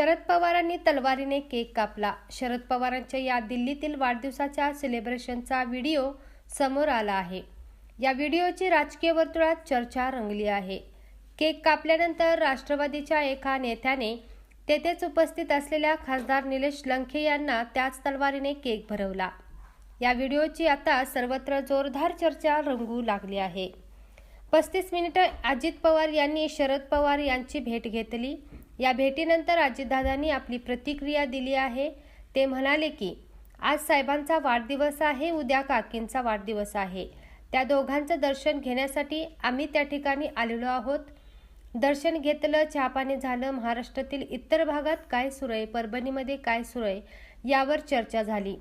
शरद पवारांनी तलवारीने केक कापला. शरद पवारांच्या या दिल्लीतील वाढदिवसाच्या सेलिब्रेशनचा व्हिडिओ समोर आला आहे. या व्हिडिओची राजकीय वर्तुळात चर्चा रंगली आहे. केक कापल्यानंतर राष्ट्रवादीच्या एका नेत्याने तेथेच उपस्थित असलेल्या खासदार निलेश लंखे यांना त्याच तलवारीने केक भरवला. या व्हिडिओची आता सर्वत्र जोरदार चर्चा रंगू लागली आहे. पस्तीस मिनिटं अजित पवार यांनी शरद पवार यांची भेट घेतली. या भेटीनंतर अजितदादांनी आपली प्रतिक्रिया दिली आहे. ते म्हणाले की आज साहेबांचा वाढदिवस आहे उद्या काकींचा वाढदिवस आहे. त्या दोघांचं दर्शन घेण्यासाठी आम्ही त्या ठिकाणी आलेलो आहोत. दर्शन घेतलं चहापाणी झालं महाराष्ट्रातील इतर भागात काय सुरू आहे परभणीमध्ये काय सुरू आहे यावर चर्चा झाली.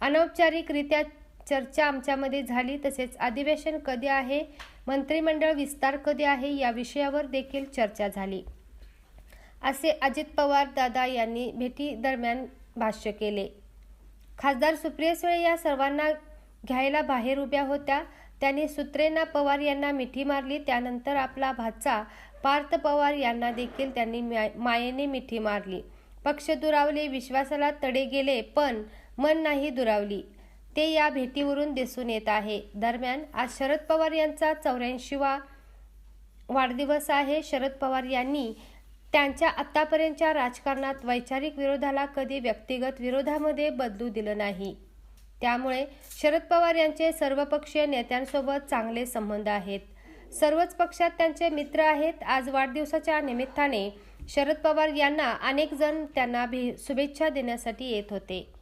अनौपचारिकरित्या चर्चा आमच्यामध्ये झाली तसेच अधिवेशन कधी आहे मंत्रिमंडळ विस्तार कधी आहे या विषयावर देखील चर्चा झाली. असे अजित पवार दादा यांनी भेटी दरम्यान भाष्य केले. खासदार सुप्रिया सुळे या सर्वांना घ्यायला बाहेर उभ्या होत्या. त्यांनी सुत्रेंना पवार यांना मिठी मारली. त्यानंतर आपला भाचा पार्थ पवार यांना देखील त्यांनी मायेने मिठी मारली. पक्ष दुरावले विश्वासाला तडे गेले पण मन नाही दुरावली. ते या भेटीवरून दिसून येत आहे. दरम्यान आज शरद पवार यांचा चौऱ्याऐंशीवा वाढदिवस आहे. शरद पवार यांनी त्यांच्या आत्तापर्यंतच्या राजकारणात वैचारिक विरोधाला कधी व्यक्तिगत विरोधामध्ये बदलू दिलं नाही. त्यामुळे शरद पवार यांचे सर्वपक्षीय नेत्यांसोबत चांगले संबंध आहेत. सर्वच पक्षात त्यांचे मित्र आहेत. आज वाढदिवसाच्या निमित्ताने शरद पवार यांना अनेक जण त्यांना भे शुभेच्छा देण्यासाठी येत होते.